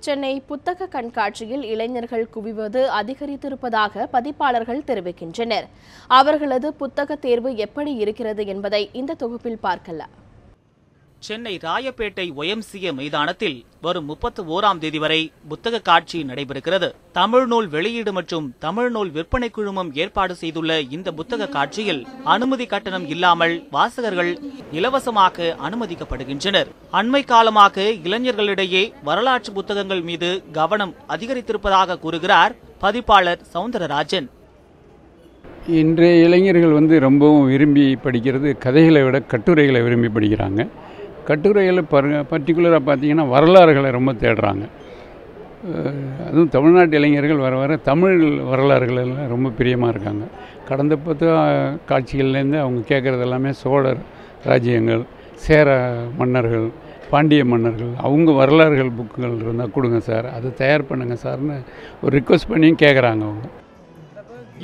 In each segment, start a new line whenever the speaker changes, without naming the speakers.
சென்னை புத்தக கண்காட்சியில் இளைஞர்கள் குவிவது அதிகரித்திருப்பதாக பதிப்பாளர்கள் தெரிவிக்கின்றனர். அவர்களது புத்தக தேர்வு எப்படி இருக்கிறது என்பதை இந்த தொகுப்பில் பார்க்கலாம்.
சென்னை ராயப்பேட்டை ஒயம்சிய மைதானத்தில் வரும் முப்பத்தி ஓராம் தேதி வரை புத்தக காட்சி நடைபெறுகிறது. தமிழ் நூல் வெளியீடு மற்றும் தமிழ் நூல் விற்பனை குழுமம் ஏற்பாடு செய்துள்ள இந்த புத்தக காட்சியில் அனுமதி கட்டணம் இல்லாமல் வாசகர்கள் இலவசமாக அனுமதிக்கப்படுகின்றனர். அண்மை காலமாக இளைஞர்களிடையே வரலாற்று புத்தகங்கள் மீது கவனம் அதிகரித்திருப்பதாக கூறுகிறார் பதிப்பாளர் சவுந்தரராஜன்.
இன்றைய இளைஞர்கள் வந்து ரொம்பவும் விரும்பி படிக்கிறது கதைகளை விட கட்டுரைகளை விரும்பி படிக்கிறாங்க. கட்டுரைகளை பர பர்டிகுலராக பார்த்தீங்கன்னா வரலாறுகளை ரொம்ப தேடுறாங்க. அதுவும் தமிழ்நாட்டு இளைஞர்கள் வர வர தமிழ் வரலாறுகள் எல்லாம் ரொம்ப பிரியமாக இருக்காங்க. கடந்த பத்து காட்சிகள்லேருந்து அவங்க கேட்குறது எல்லாமே சோழர் ராஜ்யங்கள் சேர மன்னர்கள் பாண்டிய மன்னர்கள் அவங்க வரலாறுகள் புக்குகள் இருந்தால் கொடுங்க சார். அதை தயார் பண்ணுங்கள் சார்னு ஒரு ரிக்வஸ்ட் பண்ணியும் கேட்குறாங்க அவங்க.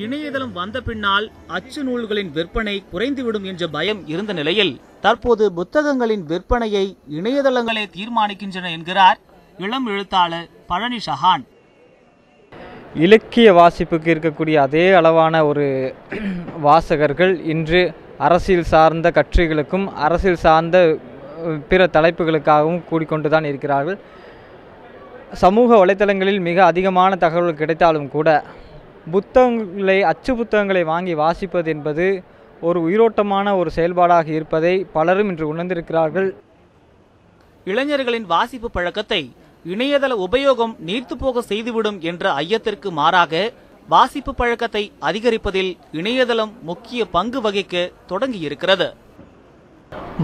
இணையதளம் வந்த பின்னால் அச்சு நூல்களின் விற்பனை குறைந்துவிடும் என்ற பயம் இருந்த நிலையில் தற்போது புத்தகங்களின் விற்பனையை இணையதளங்களே தீர்மானிக்கின்றன என்கிறார் இளம் எழுத்தாளர் பழனி ஷஹான்.
இலக்கிய வாசிப்புக்கு இருக்கக்கூடிய அதே அளவான ஒரு வாசகர்கள் இன்று அரசியல் சார்ந்த கட்டுரைகளுக்கும் அரசியல் சார்ந்த பிற தலைப்புகளுக்காகவும் கூடிக்கொண்டு தான் இருக்கிறார்கள். சமூக வலைத்தளங்களில் மிக அதிகமான தகவல்கள் கிடைத்தாலும் கூட புத்தகங்களை அச்சு புத்தகங்களை வாங்கி வாசிப்பது என்பது ஒரு உயிரோட்டமான ஒரு செயல்பாடாக இருப்பதை பலரும் இன்று உணர்ந்திருக்கிறார்கள்.
இளைஞர்களின் வாசிப்பு பழக்கத்தை இணையதள உபயோகம் நீர்த்து போக செய்துவிடும் என்ற ஐயத்திற்கு மாறாக வாசிப்பு பழக்கத்தை அதிகரிப்பதில் இணையதளம் முக்கிய பங்கு வகிக்க தொடங்கியிருக்கிறது.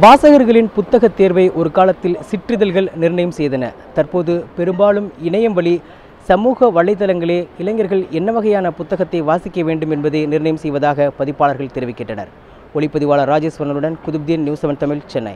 வாசகர்களின் புத்தகத் தேர்வை ஒரு காலத்தில் சிற்றிதழ்கள் நிர்ணயம் செய்தன. தற்போது பெரும்பாலும் இணையம் வழி சமூக வலைதளங்களே இளைஞர்கள் என்ன வகையான புத்தகத்தை வாசிக்க வேண்டும் என்பதை நிர்ணயம் செய்வதாக பதிப்பாளர்கள் தெரிவிக்கின்றனர். ஒளிப்பதிவாளர் ராஜேஸ்வரனுடன் குதுப்தீன் நியூஸ் செவன் தமிழ் சென்னை.